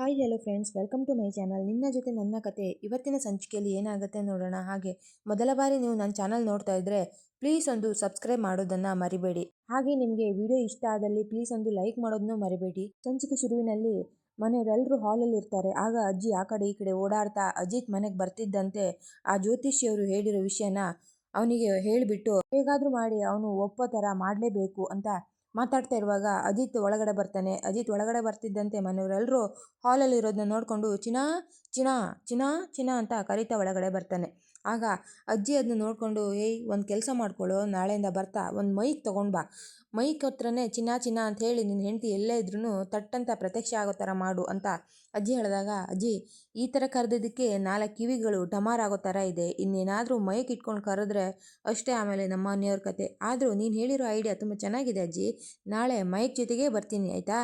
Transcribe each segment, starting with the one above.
Hi hello friends welcome to my channel ನಿನ್ನ ಜೊತೆ ನನ್ನ ಕತೆ ಇವತ್ತಿನ ಸಂಚಿಕೆಯಲ್ಲಿ ಏನಾಗುತ್ತೆ ನೋಡೋಣ. ಹಾಗೆ ಮೊದಲ ಬಾರಿ ನೀವು ನನ್ನ ಚಾನಲ್ ನೋಡ್ತಾ ಇದ್ರೆ ಪ್ಲೀಸ್ ಒಂದು ಸಬ್ಸ್ಕ್ರೈಬ್ ಮಾಡೋದನ್ನ ಮರಿಬೇಡಿ. ಹಾಗೆ ನಿಮಗೆ ವಿಡಿಯೋ ಇಷ್ಟ ಆದಲ್ಲಿ ಪ್ಲೀಸ್ ಒಂದು ಲೈಕ್ ಮಾಡೋದನ್ನು ಮರಿಬೇಡಿ. ಸಂಚಿಕೆ ಶುರುವಿನಲ್ಲಿ ಮನೆಯವರೆಲ್ಲರೂ ಹಾಲಲ್ಲಿ ಇರ್ತಾರೆ. ಆಗ ಅಜ್ಜಿ ಆ ಕಡೆ ಈ ಕಡೆ ಓಡಾಡ್ತಾ ಅಜಿತ್ ಮನೆಗೆ ಬರ್ತಿದ್ದಂತೆ ಆ ಜ್ಯೋತಿಷಿಯವರು ಹೇಳಿರೋ ವಿಷಯನ ಅವನಿಗೆ ಹೇಳಿಬಿಟ್ಟು, ಹೇಗಾದರೂ ಮಾಡಿ, ಅವನು ಒಪ್ಪೋ ಥರ ಮಾಡಲೇಬೇಕು ಅಂತ ಮಾತಾಡ್ತಾ ಇರುವಾಗ ಅಜಿತ್ ಒಳಗಡೆ ಬರ್ತಾನೆ. ಅಜಿತ್ ಒಳಗಡೆ ಬರ್ತಿದ್ದಂತೆ ಮನೆಯವರೆಲ್ಲರೂ ಹಾಲಲ್ಲಿರೋದನ್ನ ನೋಡಿಕೊಂಡು ಚಿನಾ ಚಿನಾ ಚಿನಾ ಚಿನಾ ಅಂತ ಕರಿತಾ ಒಳಗಡೆ ಬರ್ತಾನೆ. ಆಗ ಅಜ್ಜಿ ಅದನ್ನ ನೋಡಿಕೊಂಡು, ಏಯ್, ಒಂದು ಕೆಲಸ ಮಾಡ್ಕೊಳ್ಳೋ ನಾಳೆಯಿಂದ ಬರ್ತಾ, ಒಂದು ಮೈಕ್ ತೊಗೊಂಡು ಬಾ. ಮೈಕ್ ಹತ್ರನೇ ಚಿನ್ನ ಚಿನ್ನ ಅಂತ ಹೇಳಿ ನಿನ್ನ ಹೆಂಡತಿ ಎಲ್ಲೇ ಇದ್ರೂ ತಟ್ಟಂತ ಪ್ರತ್ಯಕ್ಷ ಆಗೋ ಥರ ಮಾಡು ಅಂತ ಅಜ್ಜಿ ಹೇಳಿದಾಗ, ಅಜ್ಜಿ, ಈ ಥರ ಕರೆದಿದ್ದಕ್ಕೆ ನಾಲ್ಕು ಕಿವಿಗಳು ಡಮಾರ್ ಆಗೋ ಥರ ಇದೆ. ಇನ್ನೇನಾದರೂ ಮೈಕ್ ಇಟ್ಕೊಂಡು ಕರೆದ್ರೆ ಅಷ್ಟೇ ಆಮೇಲೆ ನಮ್ಮ ಮನೆಯವ್ರ ಕತೆ. ಆದರೂ ನೀನು ಹೇಳಿರೋ ಐಡಿಯಾ ತುಂಬ ಚೆನ್ನಾಗಿದೆ ಅಜ್ಜಿ. ನಾಳೆ ಮೈಕ್ ಜೊತೆಗೆ ಬರ್ತೀನಿ, ಆಯಿತಾ?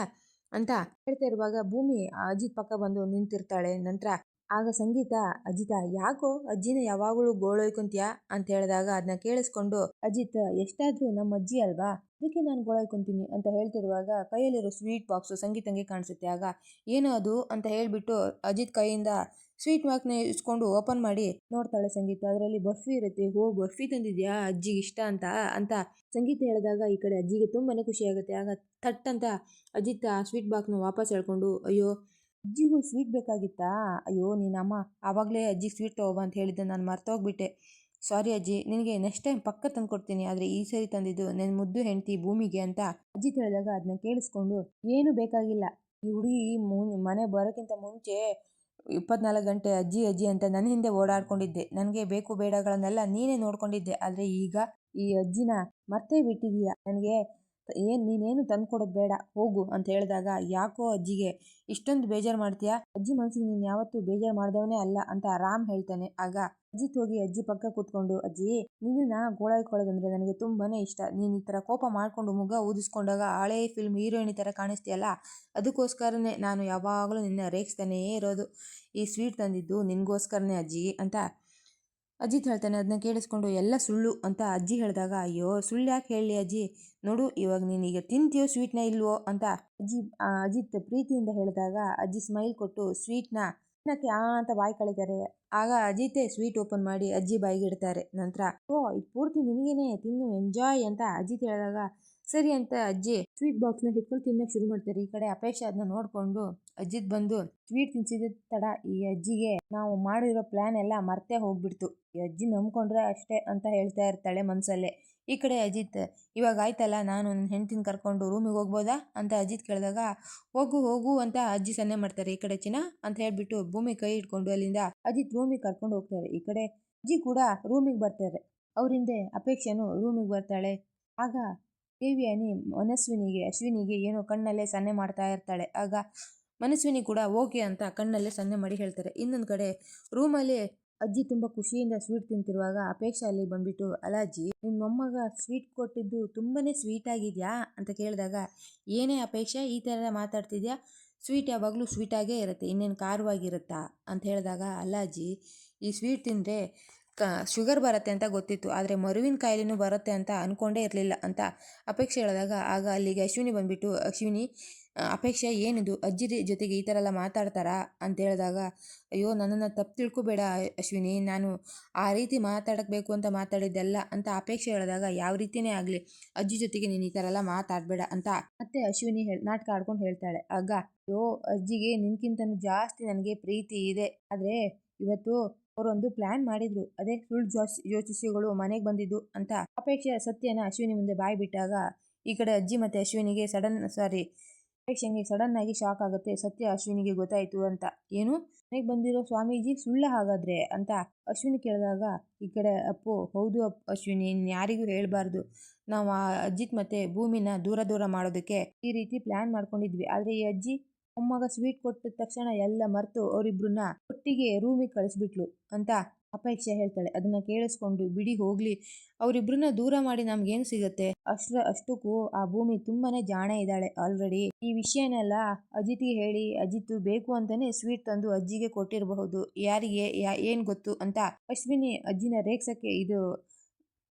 ಅಂತ ಹೇಳ್ತಾ ಇರುವಾಗ ಭೂಮಿ ಅಜ್ಜಿ ಪಕ್ಕ ಬಂದು ನಿಂತಿರ್ತಾಳೆ. ನಂತರ ಆಗ ಸಂಗೀತ, ಅಜಿತ, ಯಾಕೋ ಅಜ್ಜಿನ ಯಾವಾಗಲೂ ಗೋಳೊಯ್ಕೊಂತೀಯ ಅಂತ ಹೇಳಿದಾಗ ಅದನ್ನ ಕೇಳಿಸ್ಕೊಂಡು, ಅಜಿತ್, ಎಷ್ಟಾದ್ರೂ ನಮ್ಮ ಅಜ್ಜಿ ಅಲ್ವಾ? ಅದಕ್ಕೆ ನಾನು ಗೋಳೊಯ್ಕೊಂತೀನಿ ಅಂತ ಹೇಳ್ತಿರುವಾಗ ಕೈಯಲ್ಲಿರೋ ಸ್ವೀಟ್ ಬಾಕ್ಸು ಸಂಗೀತಂಗೆ ಕಾಣಿಸುತ್ತೆ. ಆಗ, ಏನೋ ಅದು? ಅಂತ ಹೇಳಿಬಿಟ್ಟು ಅಜಿತ್ ಕೈಯಿಂದ ಸ್ವೀಟ್ ಬಾಕ್ಸ್ನ ಇಸ್ಕೊಂಡು ಓಪನ್ ಮಾಡಿ, ನೋಡ್ತಾಳೆ ಸಂಗೀತ, ಅದರಲ್ಲಿ ಬರ್ಫಿ ಇರುತ್ತೆ. ಹೋ, ಬರ್ಫಿ ತಂದಿದ್ಯಾ? ಅಜ್ಜಿಗೆ ಇಷ್ಟ ಅಂತ? ಅಂತ ಸಂಗೀತ ಹೇಳಿದಾಗ ಈ ಕಡೆ ಅಜ್ಜಿಗೆ ತುಂಬಾ ಖುಷಿಯಾಗುತ್ತೆ ಆಗ ಥಟ್ ಅಂತ ಅಜಿತ್ ಆ ಸ್ವೀಟ್ ಬಾಕ್ಸ್ನ ವಾಪಸ್ ಹೇಳ್ಕೊಂಡು, ಅಯ್ಯೋ ಅಜ್ಜಿಗೂ ಸ್ವೀಟ್ ಬೇಕಾಗಿತ್ತಾ? ಅಯ್ಯೋ ನೀನಮ್ಮ ಆವಾಗಲೇ ಅಜ್ಜಿಗೆ ಸ್ವೀಟ್ ತಗೋಬ ಅಂತ ಹೇಳಿದ್ದೆ, ನಾನು ಮರ್ತೋಗ್ಬಿಟ್ಟೆ. ಸಾರಿ ಅಜ್ಜಿ, ನಿನಗೆ ನೆಕ್ಸ್ಟ್ ಟೈಮ್ ಪಕ್ಕ ತಂದು ಕೊಡ್ತೀನಿ, ಆದರೆ ಈ ಸರಿ ತಂದಿದ್ದು ನನ್ನ ಮುದ್ದು ಹೆಂಡತಿ ಭೂಮಿಗೆ ಅಂತ ಅಜ್ಜಿ ಕೇಳಿದಾಗ ಅದನ್ನ ಕೇಳಿಸ್ಕೊಂಡು, ಏನು ಬೇಕಾಗಿಲ್ಲ, ಈ ಹುಡುಗಿ ಮನೆ ಬರೋಕ್ಕಿಂತ ಮುಂಚೆ ಇಪ್ಪತ್ನಾಲ್ಕು ಗಂಟೆ ಅಜ್ಜಿ ಅಜ್ಜಿ ಅಂತ ನನ್ನ ಹಿಂದೆ ಓಡಾಡ್ಕೊಂಡಿದ್ದೆ. ನನಗೆ ಬೇಕು ಬೇಡಗಳನ್ನೆಲ್ಲ ನೀನೇ ನೋಡ್ಕೊಂಡಿದ್ದೆ. ಆದರೆ ಈಗ ಈ ಅಜ್ಜಿನ ಮರ್ತೇ ಬಿಟ್ಟಿದೀಯ. ನನಗೆ ಏನು ನೀನೇನು ತಂದ್ಕೊಡೋದು ಬೇಡ, ಹೋಗು ಅಂತ ಹೇಳಿದಾಗ, ಯಾಕೋ ಅಜ್ಜಿಗೆ ಇಷ್ಟೊಂದು ಬೇಜಾರು ಮಾಡ್ತೀಯಾ? ಅಜ್ಜಿ ಮನಸ್ಸಿಗೆ ನೀನು ಯಾವತ್ತೂ ಬೇಜಾರು ಮಾಡಿದವನೇ ಅಲ್ಲ ಅಂತ ರಾಮ್ ಹೇಳ್ತಾನೆ. ಆಗ ಅಜ್ಜಿ ಹೋಗಿ ಅಜ್ಜಿ ಪಕ್ಕ ಕೂತ್ಕೊಂಡು, ಅಜ್ಜಿ ನಿನ್ನ ಗೋಳಾಯ್ಕೊಳ್ಳೋದಂದ್ರೆ ನನಗೆ ತುಂಬಾನೇ ಇಷ್ಟ. ನೀನು ಈ ಥರ ಕೋಪ ಮಾಡಿಕೊಂಡು ಮುಗ ಊದಿಸ್ಕೊಂಡಾಗ ಹಳೆ ಫಿಲ್ಮ್ ಹೀರೋಯಿನ್ ಥರ ಕಾಣಿಸ್ತೀಯಲ್ಲ, ಅದಕ್ಕೋಸ್ಕರನೇ ನಾನು ಯಾವಾಗಲೂ ನಿನ್ನ ರೇಗಿಸ್ತಾನೇ ಇರೋದು. ಈ ಸ್ವೀಟ್ ತಂದಿದ್ದು ನಿನಗೋಸ್ಕರನೇ ಅಜ್ಜಿ ಅಂತ ಅಜಿತ್ ಹೇಳ್ತಾನೆ ಅದನ್ನ ಕೇಳಿಸ್ಕೊಂಡು ಎಲ್ಲ ಸುಳ್ಳು ಅಂತ ಅಜ್ಜಿ ಹೇಳಿದಾಗ, ಅಯ್ಯೋ, ಸುಳ್ಳು ಯಾಕೆ ಹೇಳಿ ಅಜ್ಜಿ? ನೋಡು, ಇವಾಗ ನೀನೀಗ ತಿಂತೀಯೋ ಸ್ವೀಟ್ನ ಇಲ್ವೋ? ಅಂತ ಅಜ್ಜಿ ಅಜಿತ್ ಪ್ರೀತಿಯಿಂದ ಹೇಳಿದಾಗ, ಅಜ್ಜಿ ಸ್ಮೈಲ್ ಕೊಟ್ಟು ಸ್ವೀಟ್ನ ತಿನ್ನಕ್ಕೆ ಆ ಅಂತ ಬಾಯಿ ಕಳಿತಾರೆ. ಆಗ ಅಜಿತೆ ಸ್ವೀಟ್ ಓಪನ್ ಮಾಡಿ ಅಜ್ಜಿ ಬಾಯಿಗೆ ಇಡ್ತಾರೆ. ನಂತರ, ಓ, ಇದು ಪೂರ್ತಿ ನಿನಗೇನೆ? ತಿನ್ನು ಎಂಜಾಯ್ ಅಂತ ಅಜಿತ್ ಹೇಳಿದಾಗ ಸರಿ ಅಂತ ಅಜ್ಜಿ ಸ್ವೀಟ್ ಬಾಕ್ಸ್ನ ಹಿಡ್ಕೊಂಡು ತಿನ್ನಕ್ಕೆ ಶುರು ಮಾಡ್ತಾರೆ. ಈ ಕಡೆ ಅಪೇಕ್ಷ ಅದನ್ನ ನೋಡಿಕೊಂಡು ಅಜ್ಜಿದ್ ಬಂದು ಸ್ವೀಟ್ ತಿನ್ಸಿದ ತಡ. ಈ ಅಜ್ಜಿಗೆ ನಾವು ಮಾಡಿರೋ ಪ್ಲಾನ್ ಎಲ್ಲ ಮರ್ತೇ ಹೋಗ್ಬಿಡ್ತು. ಈ ಅಜ್ಜಿ ನಂಬ್ಕೊಂಡ್ರೆ ಅಷ್ಟೇ ಅಂತ ಹೇಳ್ತಾ ಇರ್ತಾಳೆ ಮನಸಲ್ಲೇ. ಈ ಕಡೆ ಅಜಿತ್, ಇವಾಗ ಆಯ್ತಲ್ಲ, ನಾನು ನನ್ನ ಹೆಂಡತಿನ ಕರ್ಕೊಂಡು ರೂಮಿಗೆ ಹೋಗ್ಬೋದಾ? ಅಂತ ಅಜಿತ್ ಕೇಳಿದಾಗ, ಹೋಗು ಹೋಗು ಅಂತ ಅಜ್ಜಿ ಸನ್ನೆ ಮಾಡ್ತಾರೆ. ಈ ಕಡೆ ಚಿನ್ನ ಅಂತ ಹೇಳ್ಬಿಟ್ಟು ಭೂಮಿ ಕೈ ಇಟ್ಕೊಂಡು ಅಲ್ಲಿಂದ ಅಜಿತ್ ರೂಮಿಗೆ ಕರ್ಕೊಂಡು ಹೋಗ್ತಾರೆ. ಈ ಕಡೆ ಅಜ್ಜಿ ಕೂಡ ರೂಮಿಗೆ ಬರ್ತಾರೆ. ಅವರಿಂದೆ ಅಪೇಕ್ಷೆನು ರೂಮಿಗೆ ಬರ್ತಾಳೆ. ಆಗ ದೇವಿಯಾನಿ ಮನಸ್ವಿನಿಗೆ, ಅಶ್ವಿನಿಗೆ ಏನೋ ಕಣ್ಣಲ್ಲೇ ಸನ್ನೆ ಮಾಡ್ತಾ ಇರ್ತಾಳೆ. ಆಗ ಮನಸ್ವಿನಿ ಕೂಡ ಓಕೆ ಅಂತ ಕಣ್ಣಲ್ಲೇ ಸನ್ನೆ ಮಾಡಿ ಹೇಳ್ತಾರೆ. ಇನ್ನೊಂದು ಕಡೆ ರೂಮಲ್ಲಿ ಅಜ್ಜಿ ತುಂಬ ಖುಷಿಯಿಂದ ಸ್ವೀಟ್ ತಿಂತಿರುವಾಗ ಅಪೇಕ್ಷೆ ಅಲ್ಲಿ ಬಂದ್ಬಿಟ್ಟು, ಅಲಾಜಿ ಅಜ್ಜಿ ನಿನ್ನ ಮೊಮ್ಮಗ ಸ್ವೀಟ್ ಕೊಟ್ಟಿದ್ದು ತುಂಬಾನೇ ಸ್ವೀಟ್ ಆಗಿದೆಯಾ? ಅಂತ ಕೇಳಿದಾಗ, ಏನೇ ಅಪೇಕ್ಷೆ, ಈ ಥರ ಮಾತಾಡ್ತಿದ್ಯಾ? ಸ್ವೀಟ್ ಯಾವಾಗಲೂ ಸ್ವೀಟಾಗೇ ಇರುತ್ತೆ, ಇನ್ನೇನು ಖಾರವಾಗಿರುತ್ತಾ? ಅಂತ ಹೇಳಿದಾಗ, ಅಲಾಜಿ, ಈ ಸ್ವೀಟ್ ತಿಂದರೆ ಕ ಶುಗರ್ ಬರುತ್ತೆ ಅಂತ ಗೊತ್ತಿತ್ತು. ಆದರೆ ಮರುವಿನ ಕಾಯಿಲೆನೂ ಬರುತ್ತೆ ಅಂತ ಅಂದ್ಕೊಂಡೇ ಇರಲಿಲ್ಲ ಅಂತ ಅಪೇಕ್ಷೆ ಹೇಳಿದಾಗ ಆಗ ಅಲ್ಲಿಗೆ ಅಶ್ವಿನಿ ಬಂದುಬಿಟ್ಟು, ಅಶ್ವಿನಿ ಅಪೇಕ್ಷೆ ಏನಿದು? ಅಜ್ಜಿ ಜೊತೆಗೆ ಈ ಥರ ಎಲ್ಲ ಮಾತಾಡ್ತಾರಾ? ಅಂತ ಹೇಳಿದಾಗ, ಅಯ್ಯೋ, ನನ್ನನ್ನು ತಪ್ಪು ತಿಳ್ಕೊಬೇಡ ಅಶ್ವಿನಿ. ನಾನು ಆ ರೀತಿ ಮಾತಾಡಬೇಕು ಅಂತ ಮಾತಾಡಿದ್ದೆಲ್ಲ ಅಂತ ಅಪೇಕ್ಷೆ ಹೇಳಿದಾಗ, ಯಾವ ರೀತಿಯೇ ಆಗಲಿ, ಅಜ್ಜಿ ಜೊತೆಗೆ ನೀನು ಈ ಥರ ಎಲ್ಲ ಮಾತಾಡಬೇಡ ಅಂತ ಮತ್ತೆ ಅಶ್ವಿನಿ ಹೇಳಿ ನಾಟಕ ಆಡ್ಕೊಂಡು ಹೇಳ್ತಾಳೆ. ಆಗ, ಅಯ್ಯೋ, ಅಜ್ಜಿಗೆ ನಿನ್ಕಿಂತನೂ ಜಾಸ್ತಿ ನನಗೆ ಪ್ರೀತಿ ಇದೆ. ಆದರೆ ಇವತ್ತು ಅವರೊಂದು ಪ್ಲಾನ್ ಮಾಡಿದ್ರು. ಅದೇ ಸುಳ್ಳು ಜೋಶ್, ಜ್ಯೋತಿಷಿಗಳು ಮನೆಗೆ ಬಂದಿದ್ದು ಅಂತ ಅಪೇಕ್ಷೆ ಸತ್ಯನ ಅಶ್ವಿನಿ ಮುಂದೆ ಬಾಯಿ ಬಿಟ್ಟಾಗ ಈ ಕಡೆ ಅಜ್ಜಿ ಮತ್ತೆ ಅಶ್ವಿನಿಗೆ ಸಡನ್ ಸಾರಿ ಅಪೇಕ್ಷೆಗೆ ಸಡನ್ ಆಗಿ ಶಾಕ್ ಆಗುತ್ತೆ. ಸತ್ಯ ಅಶ್ವಿನಿಗೆ ಗೊತ್ತಾಯಿತು ಅಂತ. ಏನು? ಮನೆಗೆ ಬಂದಿರೋ ಸ್ವಾಮೀಜಿ ಸುಳ್ಳ ಹಾಗಾದ್ರೆ ಅಂತ ಅಶ್ವಿನಿ ಕೇಳಿದಾಗ, ಈ ಕಡೆ ಅಪ್ಪು, ಹೌದು ಅಪ್, ಅಶ್ವಿನಿ ಯಾರಿಗೂ ಹೇಳಬಾರ್ದು. ನಾವು ಆ ಅಜ್ಜಿತ್ ಮತ್ತೆ ಭೂಮಿನ ದೂರ ದೂರ ಮಾಡೋದಕ್ಕೆ ಈ ರೀತಿ ಪ್ಲಾನ್ ಮಾಡ್ಕೊಂಡಿದ್ವಿ. ಆದರೆ ಈ ಅಜ್ಜಿ ಮೊಮ್ಮಗ ಸ್ವೀಟ್ ಕೊಟ್ಟ ತಕ್ಷಣ ಎಲ್ಲ ಮರೆತು ಅವರಿಬ್ರನ್ನ ಒಟ್ಟಿಗೆ ರೂಮಿಗೆ ಕಳಿಸ್ಬಿಟ್ಲು ಅಂತ ಅಪೇಕ್ಷೆ ಹೇಳ್ತಾಳೆ. ಅದನ್ನ ಕೇಳಿಸ್ಕೊಂಡು, ಬಿಡಿ ಹೋಗ್ಲಿ. ಅವರಿಬ್ರನ್ನ ದೂರ ಮಾಡಿ ನಮ್ಗೇನು ಸಿಗುತ್ತೆ? ಅಷ್ಟ್ರ ಅಷ್ಟಕ್ಕೂ ಆ ಭೂಮಿ ತುಂಬಾನೇ ಜಾಣ ಇದ್ದಾಳೆ ಆಲ್ರೆಡಿ ಈ ವಿಷಯನೆಲ್ಲ ಅಜಿತ್ಗೆ ಹೇಳಿ, ಅಜಿತ್ ಬೇಕು ಅಂತಾನೆ ಸ್ವೀಟ್ ತಂದು ಅಜ್ಜಿಗೆ ಕೊಟ್ಟಿರಬಹುದು. ಯಾರಿಗೆ? ಏನ್ ಗೊತ್ತು? ಅಂತ ಅಶ್ವಿನಿ ಅಜ್ಜಿನ ರೇಗ್ಸಕ್ಕೆ ಇದು,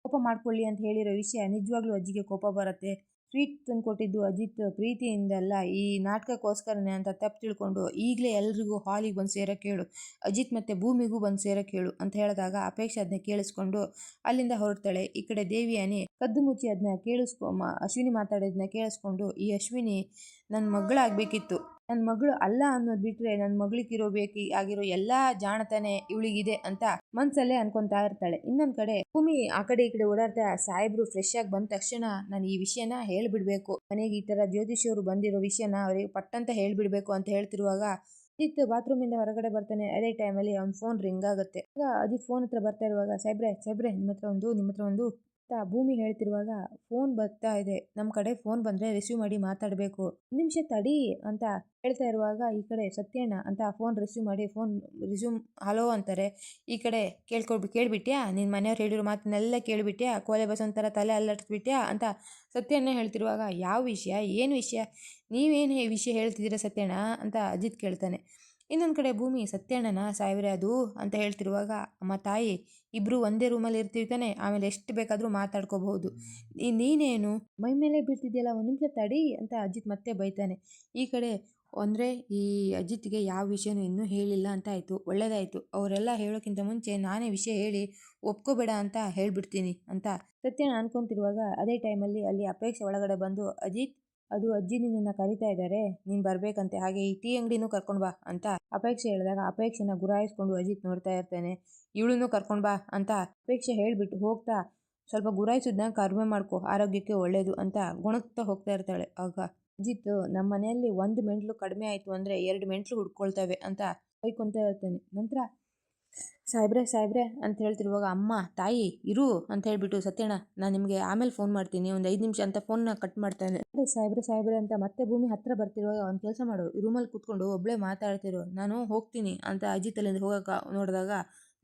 ಕೋಪ ಮಾಡ್ಕೊಳ್ಳಿ ಅಂತ ಹೇಳಿರೋ ವಿಷಯ ನಿಜವಾಗ್ಲೂ ಅಜ್ಜಿಗೆ ಕೋಪ ಬರುತ್ತೆ. ಸ್ವೀಟ್ ತಂದು ಕೊಟ್ಟಿದ್ದು ಅಜಿತ್ ಪ್ರೀತಿಯಿಂದಲ್ಲ, ಈ ನಾಟಕಕ್ಕೋಸ್ಕರನೇ ಅಂತ ತಪ್ಪು ತಿಳ್ಕೊಂಡು ಈಗಲೇ ಎಲ್ರಿಗೂ ಹಾಲಿಗೆ ಬಂದು ಸೇರೋಕ್ಕೆ ಹೇಳು ಅಜಿತ್ ಮತ್ತು ಭೂಮಿಗೂ ಬಂದು ಸೇರೋಕ್ಕೆ ಹೇಳು ಅಂತ ಹೇಳಿದಾಗ ಅಪೇಕ್ಷೆ ಅದನ್ನ ಕೇಳಿಸ್ಕೊಂಡು ಅಲ್ಲಿಂದ ಹೊರಡ್ತಾಳೆ. ಈ ಕಡೆ ದೇವಿಯಾನಿ ಕದ್ದು ಮುಚ್ಚಿ ಅದನ್ನ ಕೇಳಿಸ್ಕೊ ಅಶ್ವಿನಿ ಮಾತಾಡೋದನ್ನ ಕೇಳಿಸ್ಕೊಂಡು, ಈ ಅಶ್ವಿನಿ ನನ್ನ ಮಗಳಾಗಬೇಕಿತ್ತು. ನನ್ನ ಮಗಳು ಅಲ್ಲ ಅನ್ನೋದು ಬಿಟ್ಟರೆ ನನ್ನ ಮಗಳಿಗಿರೋ ಬೇಕಿ ಆಗಿರೋ ಎಲ್ಲ ಜಾಣತನೆ ಇವಳಿಗಿದೆ ಅಂತ ಮನ್ಸಲ್ಲೇ ಅನ್ಕೊಂತಾ ಇರ್ತಾಳೆ. ಇನ್ನೊಂದು ಕಡೆ ಭೂಮಿ ಆ ಕಡೆ ಈ ಕಡೆ ಓಡಾಡ್ತಾ ಸಾಹೇಬ್ರು ಫ್ರೆಶ್ ಆಗಿ ಬಂದ ತಕ್ಷಣ ನಾನು ಈ ವಿಷಯನ ಹೇಳ್ಬಿಡ್ಬೇಕು. ಮನೆಗೆ ಈ ತರ ಜ್ಯೋತಿಷಿಯವರು ಬಂದಿರೋ ವಿಷಯನ ಅವರಿಗೆ ಪಟ್ಟಂತ ಹೇಳ್ಬಿಡ್ಬೇಕು ಅಂತ ಹೇಳ್ತಿರುವಾಗ ಅಜಿತ್ ಬಾತ್ರೂಮಿಂದ ಹೊರಗಡೆ ಬರ್ತಾನೆ. ಅದೇ ಟೈಮಲ್ಲಿ ಅವ್ನ ಫೋನ್ ರಿಂಗ್ ಆಗುತ್ತೆ. ಆಗ ಅಜಿತ್ ಫೋನ್ ಹತ್ರ ಬರ್ತಾ ಇರುವಾಗ, ಸಾಹೇಬ್ರೆ ಸಾಹೇಬ್ರೆ ನಿಮ್ಮ ಹತ್ರ ಒಂದು ನಿಮ್ಮ ಹತ್ರ ಒಂದು ಅಂತ ಭೂಮಿ ಹೇಳ್ತಿರುವಾಗ ಫೋನ್ ಬರ್ತಾ ಇದೆ. ನಮ್ಮ ಕಡೆ ಫೋನ್ ಬಂದರೆ ರಿಸೀವ್ ಮಾಡಿ ಮಾತಾಡಬೇಕು. ನಿಮಿಷ ತಡಿ ಅಂತ ಹೇಳ್ತಾ ಇರುವಾಗ ಈ ಕಡೆ ಸತ್ಯಣ್ಣ ಅಂತ ಫೋನ್ ರಿಸೀವ್ ಮಾಡಿ ಫೋನ್ ರಿಸ್ಯೂಮ್ ಹಲೋ ಅಂತಾರೆ. ಈ ಕಡೆ ಕೇಳ್ಕೊಳ್ಬಿ ಕೇಳಿಬಿಟ್ಯಾ? ನಿನ್ನ ಮನೆಯವ್ರು ಹೇಳಿರೋ ಮಾತನ್ನೆಲ್ಲ ಕೇಳಿಬಿಟ್ಯಾ? ಕೋಲೆ ಬಸ್ ಒಂಥರ ತಲೆ ಅಲ್ಲಾಡಿಸ್ಬಿಟ್ಯಾ? ಅಂತ ಸತ್ಯಣ್ಣ ಹೇಳ್ತಿರುವಾಗ, ಯಾವ ವಿಷಯ? ಏನು ವಿಷಯ? ನೀವೇನು ವಿಷಯ ಹೇಳ್ತಿದ್ದೀರಾ ಸತ್ಯಣ್ಣ? ಅಂತ ಅಜಿತ್ ಕೇಳ್ತಾನೆ. ಇನ್ನೊಂದು ಕಡೆ ಭೂಮಿ ಸತ್ಯಣ್ಣನ ಸಾಯಿವ್ರೆ ಅದು ಅಂತ ಹೇಳ್ತಿರುವಾಗ, ಅಮ್ಮ ತಾಯಿ ಇಬ್ಬರು ಒಂದೇ ರೂಮಲ್ಲಿ ಇರ್ತೀವಿ ತಾನೆ, ಆಮೇಲೆ ಎಷ್ಟು ಬೇಕಾದರೂ ಮಾತಾಡ್ಕೋಬಹುದು. ಈ- ನೀನೇನು? ಮೈ ಮೇಲೆ ಬೀಳ್ತಿದ್ಯಲ್ಲ, ಒಂದು ನಿಮಿಷ ತಡಿ ಅಂತ ಅಜಿತ್ ಮತ್ತೆ ಬೈತಾನೆ. ಈ ಕಡೆ ಅಂದರೆ ಈ ಅಜಿತ್ಗೆ ಯಾವ ವಿಷಯನೂ ಇನ್ನೂ ಹೇಳಿಲ್ಲ ಅಂತ ಆಯಿತು. ಒಳ್ಳೇದಾಯಿತು. ಅವರೆಲ್ಲ ಹೇಳೋಕ್ಕಿಂತ ಮುಂಚೆ ನಾನೇ ವಿಷಯ ಹೇಳಿ ಒಪ್ಕೋಬೇಡ ಅಂತ ಹೇಳಿಬಿಡ್ತೀನಿ ಅಂತ ಸತ್ಯ ಅನ್ಕೊಂತಿರುವಾಗ, ಅದೇ ಟೈಮಲ್ಲಿ ಅಲ್ಲಿ ಅಪೇಕ್ಷೆ ಒಳಗಡೆ ಬಂದು, ಅಜಿತ್ ಅದು ಅಜ್ಜಿ ನಿನ್ನನ್ನು ಕರಿತಾ ಇದ್ದಾರೆ ನೀನು ಬರಬೇಕಂತೆ, ಹಾಗೆ ಈ ಟೀ ಅಂಗಡಿನೂ ಕರ್ಕೊಂಡು ಬಾ ಅಂತ ಅಪೇಕ್ಷೆ ಹೇಳಿದಾಗ ಅಪೇಕ್ಷೆನ ಗುರಾಯಿಸ್ಕೊಂಡು ಅಜಿತ್ ನೋಡ್ತಾ ಇರ್ತಾನೆ. ಇವಳನ್ನು ಕರ್ಕೊಂಡು ಬಾ ಅಂತ ಅಪೇಕ್ಷೆ ಹೇಳಿಬಿಟ್ಟು ಹೋಗ್ತಾ, ಸ್ವಲ್ಪ ಗುರಾಯಿಸೋದನ್ನ ಕರ್ಮೆ ಮಾಡ್ಕೊ, ಆರೋಗ್ಯಕ್ಕೆ ಒಳ್ಳೆಯದು ಅಂತ ಗುಣಗ್ತಾ ಹೋಗ್ತಾ ಇರ್ತಾಳೆ. ಆಗ ಅಜಿತ್ ನಮ್ಮ ಮನೆಯಲ್ಲಿ ಒಂದು ಮೆಂಟ್ಲು ಕಡಿಮೆ ಆಯಿತು ಅಂದರೆ ಎರಡು ಮೆಂಟ್ಲು ಹುಡ್ಕೊಳ್ತವೆ ಅಂತ ಬೈಕೊಂತ ಇರ್ತಾನೆ. ನಂತರ ಸಾಹೇಬ್ರೆ ಸಾಹೇಬ್ರೆ ಅಂತ ಹೇಳ್ತಿರುವಾಗ, ಅಮ್ಮ, ತಾಯಿ, ಇರು ಅಂತ ಹೇಳಿಬಿಟ್ಟು, ಸತ್ಯಣ್ಣ, ನಾನು ನಿಮಗೆ ಆಮೇಲೆ ಫೋನ್ ಮಾಡ್ತೀನಿ, ಒಂದು ಐದು ನಿಮಿಷ ಅಂತ ಫೋನ್ನ ಕಟ್ ಮಾಡ್ತಾನೆ. ಅದೇ ಸಾಹೇಬ್ರೆ ಸಾಹೇಬ್ರೆ ಅಂತ ಮತ್ತೆ ಭೂಮಿ ಹತ್ತಿರ ಬರ್ತಿರುವಾಗ ಒಂದು ಕೆಲಸ ಮಾಡು ರೂಮಲ್ಲಿ ಕೂತ್ಕೊಂಡು ಒಬ್ಬಳೇ ಮಾತಾಡ್ತಿರು, ನಾನು ಹೋಗ್ತೀನಿ ಅಂತ ಅಜಿತ್ ಅಲ್ಲಿಂದ ಹೋಗಕ್ಕೆ ನೋಡಿದಾಗ,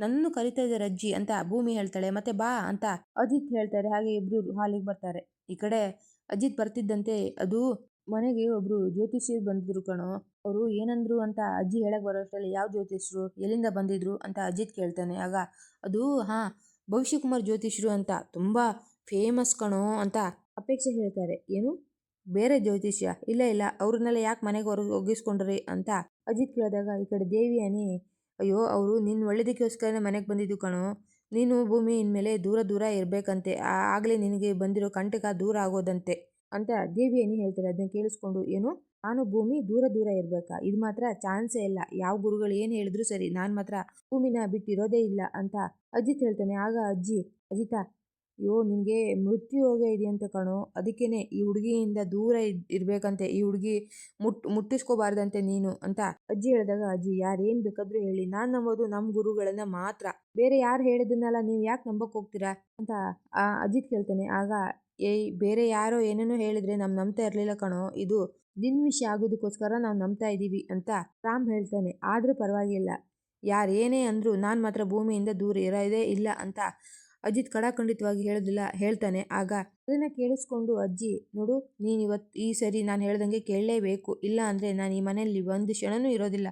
ನನ್ನನ್ನು ಕರಿತಾ ಇದ್ದಾರೆ ಅಜ್ಜಿ ಅಂತ ಭೂಮಿ ಹೇಳ್ತಾಳೆ, ಮತ್ತೆ ಬಾ ಅಂತ ಅಜಿತ್ ಹೇಳ್ತಾರೆ, ಹಾಗೆ ಇಬ್ಬರು ಹಾಲಿಗೆ ಬರ್ತಾರೆ. ಈ ಕಡೆ ಅಜಿತ್ ಬರ್ತಿದ್ದಂತೆ, ಅದು ಮನೆಗೆ ಒಬ್ರು ಜ್ಯೋತಿಷಿ ಬಂದಿದ್ರು ಕಣೋ. ಅವರು ಏನಂದ್ರು ಅಂತ ಅಜ್ಜಿ ಹೇಳಕ್ ಬರೋಷ್ಟರಲ್ಲಿ ಯಾವ ಜ್ಯೋತಿಷ್ರು ಎಲ್ಲಿಂದ ಬಂದಿದ್ರು? ಅಂತ ಅಜಿತ್ ಕೇಳ್ತಾನೆ. ಆಗ ಅದು ಹಾ ಭವಿಷ್ಯಕುಮಾರ್ ಜ್ಯೋತಿಷ್ರು ಅಂತ. ತುಂಬಾ ಫೇಮಸ್ ಕಣೋ ಅಂತ ಅಪೇಕ್ಷೆ ಹೇಳ್ತಾರೆ. ಏನು? ಬೇರೆ ಜ್ಯೋತಿಷ್ಯ? ಇಲ್ಲ ಇಲ್ಲ. ಅವ್ರನ್ನೆಲ್ಲ ಯಾಕೆ ಮನೆಗೆ ಹೊರಗೆ ಒಗ್ಗಿಸ್ಕೊಂಡ್ರಿ? ಅಂತ ಅಜಿತ್ ಕೇಳಿದಾಗ ಈ ಕಡೆ ಅನಿ, ಅಯ್ಯೋ, ಅವರು ನಿನ್ನ ಒಳ್ಳೇದಕ್ಕೋಸ್ಕರನೇ ಮನೆಗೆ ಬಂದಿದ್ದು ಕಣೋ. ನೀನು ಭೂಮಿ ಇನ್ಮೇಲೆ ದೂರ ದೂರ ಇರಬೇಕಂತೆ. ಆಗಲೇ ನಿನಗೆ ಬಂದಿರೋ ಕಂಟಕ ದೂರ ಆಗೋದಂತೆ. ಅಂತ ಏನು ಹೇಳ್ತಾರೆ ಅದನ್ನ ಕೇಳಿಸ್ಕೊಂಡು, ಏನು? ನಾನು ಭೂಮಿ ದೂರ ದೂರ ಇರಬೇಕಾ? ಇದು ಮಾತ್ರ ಚಾನ್ಸೇ ಇಲ್ಲ. ಯಾವ ಗುರುಗಳು ಏನು ಹೇಳಿದ್ರು ಸರಿ, ನಾನು ಮಾತ್ರ ಭೂಮಿನ ಬಿಟ್ಟಿರೋದೇ ಇಲ್ಲ ಅಂತ ಅಜಿತ್ ಹೇಳ್ತಾನೆ. ಆಗ ಅಜ್ಜಿ, ಅಜಿತ, ಅಯ್ಯೋ, ನಿನಗೆ ಮೃತ್ಯು ಯೋಗ ಅಂತ ಕಣೋ. ಅದಕ್ಕೇನೆ ಈ ಹುಡುಗಿಯಿಂದ ದೂರ ಇದ್, ಇರಬೇಕಂತೆ. ಈ ಹುಡುಗಿ ಮುಟ್, ಮುಟ್ಟಿಸ್ಕೋಬಾರ್ದಂತೆ ನೀನು ಅಂತ ಅಜ್ಜಿ ಹೇಳಿದಾಗ, ಅಜ್ಜಿ, ಯಾರೇನು ಬೇಕಾದರೂ ಹೇಳಿ. ನಾನು ನಂಬೋದು ನಮ್ಮ ಗುರುಗಳನ್ನ ಮಾತ್ರ. ಬೇರೆ ಯಾರು ಹೇಳಿದನ್ನಲ್ಲ ನೀವು ಯಾಕೆ ನಂಬಕ್ಕೆ ಹೋಗ್ತೀರಾ? ಅಂತ ಅಜಿತ್ ಕೇಳ್ತಾನೆ ಆಗ ಏಯ್, ಬೇರೆ ಯಾರೋ ಏನೇನೋ ಹೇಳಿದ್ರೆ ನಾವು ನಂಬ್ತಾ ಇರಲಿಲ್ಲ ಕಣೋ. ಇದು ನಿನ್ನ ವಿಷಯ ಆಗೋದಕ್ಕೋಸ್ಕರ ನಾವು ನಂಬ್ತಾ ಇದ್ದೀವಿ ಅಂತ ರಾಮ್ ಹೇಳ್ತಾನೆ. ಆದರೂ ಪರವಾಗಿಲ್ಲ. ಯಾರು ಏನೇ ಅಂದರೂ ನಾನು ಮಾತ್ರ ಭೂಮಿಯಿಂದ ದೂರ ಇರೋದೇ ಇಲ್ಲ ಅಂತ ಅಜಿತ್ ಕಡಾಖಂಡಿತವಾಗಿ ಹೇಳೋದಿಲ್ಲ, ಹೇಳ್ತಾನೆ. ಆಗ ಅದನ್ನು ಕೇಳಿಸ್ಕೊಂಡು, ಅಜ್ಜಿ, ನೋಡು, ನೀನು ಇವತ್ತು ಈ ಸರಿ ನಾನು ಹೇಳ್ದಂಗೆ ಕೇಳಲೇಬೇಕು. ಇಲ್ಲ ಅಂದರೆ ನಾನು ಈ ಮನೆಯಲ್ಲಿ ಒಂದು ಕ್ಷಣನೂ ಇರೋದಿಲ್ಲ.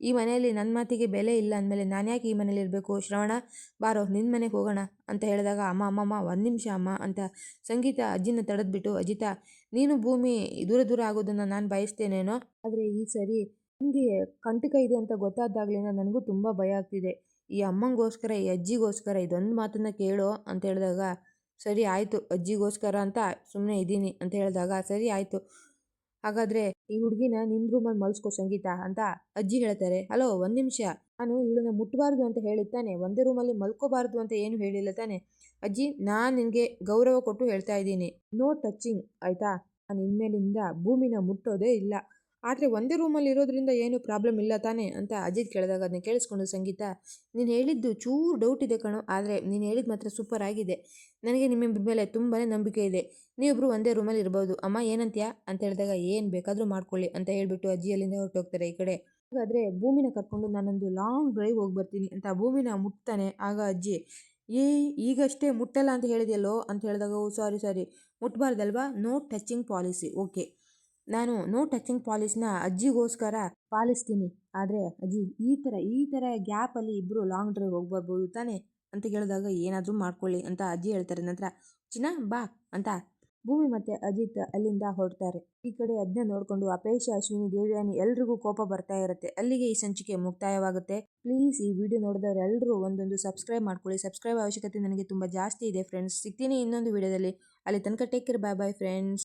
ಈ ಮನೆಯಲ್ಲಿ ನನ್ನ ಮಾತಿಗೆ ಬೆಲೆ ಇಲ್ಲ ಅಂದಮೇಲೆ ನಾನು ಯಾಕೆ ಈ ಮನೇಲಿ ಇರಬೇಕು? ಶ್ರವಣ, ಬಾರೋ ನಿನ್ನ ಮನೆಗೆ ಹೋಗೋಣ ಅಂತ ಹೇಳಿದಾಗ, ಅಮ್ಮ ಅಮ್ಮಮ್ಮ ಒಂದು ನಿಮಿಷ, ಅಮ್ಮ, ಅಂತ ಸಂಗೀತ ಅಜ್ಜಿನ ತಡೆದ್ಬಿಟ್ಟು, ಅಜಿತಾ, ನೀನು ಭೂಮಿ ದೂರ ದೂರ ಆಗೋದನ್ನು ನಾನು ಬಯಸ್ತೇನೇನೋ? ಆದರೆ ಈ ಸರಿ ನಿಮಗೆ ಕಂಟಕ ಇದೆ ಅಂತ ಗೊತ್ತಾದಾಗಲಿಂದ ನನಗೂ ತುಂಬ ಭಯ ಆಗ್ತಿದೆ. ಈ ಅಮ್ಮಂಗೋಸ್ಕರ, ಈ ಅಜ್ಜಿಗೋಸ್ಕರ ಇದೊಂದು ಮಾತನ್ನು ಕೇಳೋ ಅಂತ ಹೇಳಿದಾಗ, ಸರಿ ಆಯಿತು ಅಜ್ಜಿಗೋಸ್ಕರ ಅಂತ ಸುಮ್ಮನೆ ಇದ್ದೀನಿ ಅಂತ ಹೇಳಿದಾಗ, ಸರಿ ಆಯಿತು ಹಾಗಾದರೆ ಈ ಹುಡುಗಿನ ನಿನ್ ರೂಮಲ್ಲಿ ಮಲ್ಸ್ಕೋ ಸಂಗೀತ ಅಂತ ಅಜ್ಜಿ ಹೇಳ್ತಾರೆ. ಹಲೋ ಒಂದ್ ನಿಮಿಷ. ನಾನು ಇವಳನ್ನ ಮುಟ್ಟಬಾರ್ದು ಅಂತ ಹೇಳಿದ್ದಾನೆ ಒಂದೇ ರೂಮಲ್ಲಿ ಮಲ್ಕೋಬಾರ್ದು ಅಂತ ಏನು ಹೇಳಿಲ್ಲ ತಾನೆ. ಅಜ್ಜಿ, ನಾನು ನಿನಗೆ ಗೌರವ ಕೊಟ್ಟು ಹೇಳ್ತಾ ಇದ್ದೀನಿ. ನೋ ಟಚಿಂಗ್ ಆಯ್ತಾ? ನಾನು ಇನ್ಮೇಲಿಂದ ಭೂಮಿನ ಮುಟ್ಟೋದೇ ಇಲ್ಲ. ಆದರೆ ಒಂದೇ ರೂಮಲ್ಲಿ ಇರೋದ್ರಿಂದ ಏನು ಪ್ರಾಬ್ಲಮ್ ಇಲ್ಲ ತಾನೇ ಅಂತ ಅಜಿತ್ ಕೇಳಿದಾಗ ಅದನ್ನ ಕೇಳಿಸ್ಕೊಂಡು, ಸಂಗೀತ, ನೀನು ಹೇಳಿದ್ದು ಚೂರು ಡೌಟ್ ಇದೆ ಕಣೋ, ಆದರೆ ನೀನು ಹೇಳಿದ್ದು ಮಾತ್ರ ಸೂಪರ್ ಆಗಿದೆ. ನನಗೆ ನಿಮ್ಮ ಮೇಲೆ ತುಂಬಾ ನಂಬಿಕೆ ಇದೆ. ನೀವಿಬ್ಬರು ಒಂದೇ ರೂಮಲ್ಲಿ ಇರ್ಬೋದು. ಅಮ್ಮ, ಏನಂತ್ಯಾ? ಅಂತ ಹೇಳಿದಾಗ, ಏನು ಬೇಕಾದರೂ ಮಾಡ್ಕೊಳ್ಳಿ ಅಂತ ಹೇಳಿಬಿಟ್ಟು ಅಜ್ಜಿ ಅಲ್ಲಿಂದ ಹೊರಟೋಗ್ತಾರೆ ಈ ಕಡೆ. ಹಾಗಾದರೆ ಭೂಮಿನ ಕರ್ಕೊಂಡು ನಾನೊಂದು ಲಾಂಗ್ ಡ್ರೈವ್ ಹೋಗಿ ಬರ್ತೀನಿ ಅಂತ ಭೂಮಿನ ಮುಟ್ತಾನೆ. ಆಗ ಅಜ್ಜಿ, ಏ, ಈಗಷ್ಟೇ ಮುಟ್ಟಲ್ಲ ಅಂತ ಹೇಳಿದೆಯಲ್ಲೋ? ಅಂತ ಹೇಳಿದಾಗ, ಓ ಸಾರಿ ಸಾರಿ ಮುಟ್ಬಾರ್ದಲ್ವಾ? ನೋ ಟಚಿಂಗ್ ಪಾಲಿಸಿ ಓಕೆ ನಾನು ನೋ ಟಚಿಂಗ್ ಪಾಲಿಸ್ನ ಅಜ್ಜಿಗೋಸ್ಕರ ಪಾಲಿಸ್ತೀನಿ. ಆದರೆ ಅಜ್ಜಿ, ಈ ಥರ ಈ ಥರ ಗ್ಯಾಪಲ್ಲಿ ಇಬ್ಬರು ಲಾಂಗ್ ಡ್ರೈವ್ ಹೋಗಿ ತಾನೆ? ಅಂತ ಕೇಳಿದಾಗ ಏನಾದರೂ ಮಾಡ್ಕೊಳ್ಳಿ ಅಂತ ಅಜ್ಜಿ ಹೇಳ್ತಾರೆ. ನಂತರ, ಚಿನ್ನ, ಬಾ ಅಂತ ಭೂಮಿ ಮತ್ತೆ ಅಜಿತ್ ಅಲ್ಲಿಂದ ಹೊರಡ್ತಾರೆ. ಈ ಕಡೆ ಅದನ್ನ ನೋಡಿಕೊಂಡು ಅಪೇಶ ಅಶ್ವಿನಿ, ದೇವಿಯಾನಿ ಎಲ್ರಿಗೂ ಕೋಪ ಬರ್ತಾ ಇರುತ್ತೆ. ಅಲ್ಲಿಗೆ ಈ ಸಂಚಿಕೆ ಮುಕ್ತಾಯವಾಗುತ್ತೆ. ಪ್ಲೀಸ್ ಈ ವಿಡಿಯೋ ನೋಡಿದವರು ಎಲ್ಲರೂ ಒಂದೊಂದು ಸಬ್ಸ್ಕ್ರೈಬ್ ಮಾಡ್ಕೊಳ್ಳಿ. ಸಬ್ಸ್ಕ್ರೈಬ್ ಅವಶ್ಯಕತೆ ನನಗೆ ತುಂಬ ಜಾಸ್ತಿ ಇದೆ ಫ್ರೆಂಡ್ಸ್. ಸಿಗ್ತೀನಿ ಇನ್ನೊಂದು ವಿಡಿಯೋದಲ್ಲಿ. ಅಲ್ಲಿ ತನಕ take care bye bye friends.